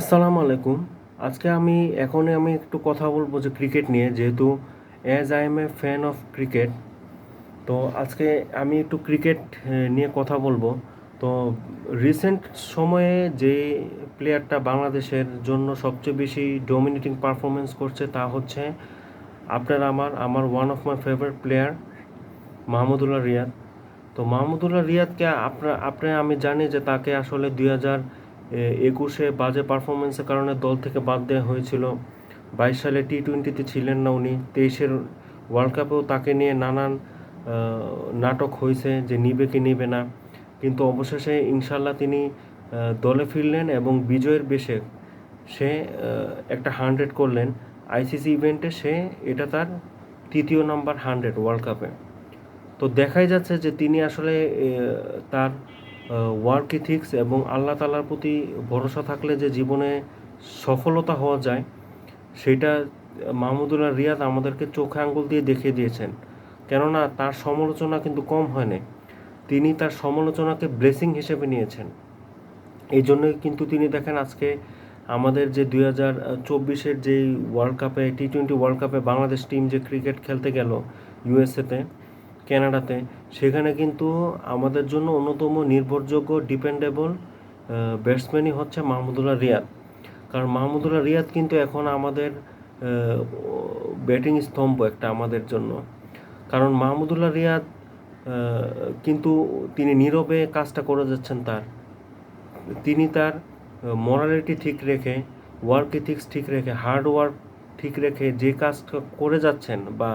আসসালামু আলাইকুম। আজকে আমি এখন আমি একটু কথা বলব যে ক্রিকেট নিয়ে, যেহেতু as I am a fan of cricket তো আজকে আমি একটু ক্রিকেট নিয়ে কথা বলব। তো রিসেন্ট সময়ে যে প্লেয়ারটা বাংলাদেশের জন্য সবচেয়ে বেশি ডমিনেটিং পারফরমেন্স করছে, তা হচ্ছে আপনার আমার আমার one of my favourite player Mahmudullah Riyad. তো মাহমুদুল্লাহ রিয়াদকে আপনার আপনি, আমি জানি যে তাকে আসলে দুই হাজার একুশে বাজে পারফরমেন্সের কারণে দল থেকে বাদ দেওয়া হয়েছিল। বাইশ সালে টি টোয়েন্টিতে ছিলেন না উনি। তেইশের ওয়ার্ল্ড কাপেও তাকে নিয়ে নানান নাটক হয়েছে যে নিবে কি নিবে না। কিন্তু অবশেষে ইনশাল্লাহ তিনি দলে ফিরলেন এবং বিজয়ের বেশে সে একটা হান্ড্রেড করলেন। আইসিসি ইভেন্টে সে এটা তার তৃতীয় নাম্বার হান্ড্রেড ওয়ার্ল্ড কাপে তো দেখাই যাচ্ছে যে তিনি আসলে তার ওয়ার্ক ইথিক্স এবং আল্লাহ তালার প্রতি ভরসা থাকলে যে জীবনে সফলতা হওয়া যায়, সেটা মাহমুদুল্লাহ রিয়াদ আমাদেরকে চোখে আঙ্গুল দিয়ে দেখিয়ে দিয়েছেন। কেননা তার সমালোচনা কিন্তু কম হয়নি তিনি তার সমালোচনাকে ব্লেসিং হিসেবে নিয়েছেন। এই জন্যই কিন্তু তিনি দেখেন আজকে আমাদের যে দুই হাজার চব্বিশের যেই ওয়ার্ল্ড কাপে টি টোয়েন্টি ওয়ার্ল্ড কাপে বাংলাদেশ টিম যে ক্রিকেট খেলতে গেল ইউএসএতে কানাডাতে সেখানে কিন্তু আমাদের জন্য অন্যতম নির্ভরযোগ্য ডিপেন্ডেবল ব্যাটসম্যানই হচ্ছে মাহমুদুল্লাহ রিয়াদ। কারণ মাহমুদুল্লাহ রিয়াদ কিন্তু এখন আমাদের ব্যাটিং স্তম্ভ একটা আমাদের জন্য। কারণ মাহমুদুল্লাহ রিয়াদ কিন্তু তিনি নীরবে কাজটা করে যাচ্ছেন তার। তিনি তার মরালিটি ঠিক রেখে ওয়ার্ক ইথিক্স ঠিক রেখে হার্ড ওয়ার্ক ঠিক রেখে যে কাজটা করে যাচ্ছেন বা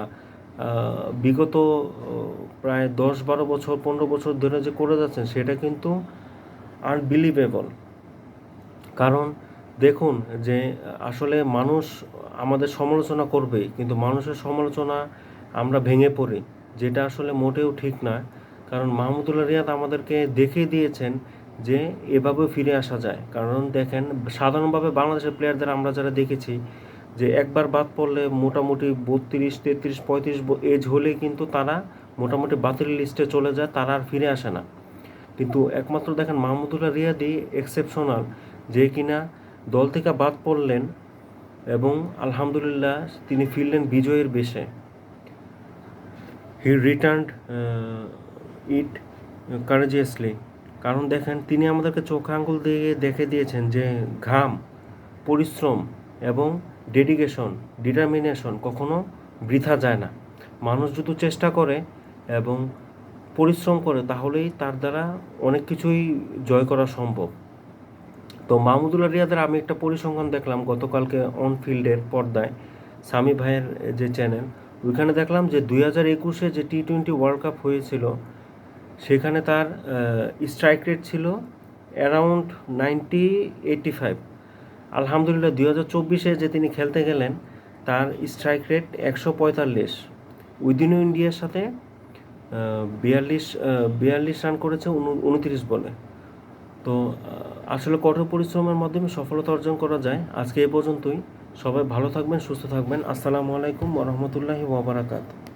বিগত প্রায় দশ বারো বছর, পনেরো বছর ধরে যে করে যাচ্ছেন, সেটা কিন্তু আনবিলিভেবল কারণ দেখুন যে, আসলে মানুষ আমাদের সমালোচনা করবেই, কিন্তু মানুষের সমালোচনা আমরা ভেঙে পড়ি, যেটা আসলে মোটেও ঠিক না কারণ মাহমুদুল্লাহ রিয়াদ আমাদেরকে দেখিয়ে দিয়েছেন যে এভাবে ফিরে আসা যায়। কারণ দেখেন, সাধারণভাবে বাংলাদেশের প্লেয়ারদের আমরা যারা দেখেছি যে একবার বাদ পড়লে মোটামুটি বত্রিশ, তেত্রিশ, পঁয়ত্রিশ এজ হলেই কিন্তু তারা মোটামুটি বাতিল লিস্টে চলে যায়, তারা আর ফিরে আসে না। কিন্তু একমাত্র দেখেন মাহমুদুল্লাহ রিয়াদি এক্সেপশনাল যে কিনা দল থেকে বাদ পড়লেন এবং আলহামদুলিল্লাহ তিনি ফিরলেন বিজয়ের বেশে। হি রিটার্ন ইট কারেজিয়াসলি কারণ দেখেন, তিনি আমাদেরকে চোখ আঙ্গুল দিয়ে দেখে দিয়েছেন যে ঘাম, পরিশ্রম এবং ডেডিকেশন ডিটারমিনেশন কখনো বৃথা যায় না। মানুষ যদি চেষ্টা করে এবং পরিশ্রম করে, তাহলেই তার দ্বারা অনেক কিছুই জয় করা সম্ভব। তো মাহমুদুল্লাহ রিয়াদের আমি একটা পরিসংখ্যান দেখলাম গতকালকে অন ফিল্ডের পর্দায়, সামি ভাইয়ের যে চ্যানেল ওইখানে দেখলাম যে দুই হাজার একুশে যে টি টোয়েন্টি ওয়ার্ল্ড কাপ হয়েছিল, সেখানে তার স্ট্রাইক রেট ছিল অ্যারাউন্ড নাইনটি এইটটি ফাইভ আলহামদুলিল্লাহ দুই হাজার চব্বিশে যে তিনি খেলতে গেলেন, তার স্ট্রাইক রেট একশো পঁয়তাল্লিশ। উইদিন ইন্ডিয়ার সাথে বিয়াল্লিশ বিয়াল্লিশ রান করেছে উন- উনত্রিশ বলে। তো আসলে কঠোর পরিশ্রমের মাধ্যমে সফলতা অর্জন করা যায়। আজকে এ পর্যন্তই। সবাই ভালো থাকবেন, সুস্থ থাকবেন। আসসালামু আলাইকুম ওরহমতুল্লাহি ওবরাকাত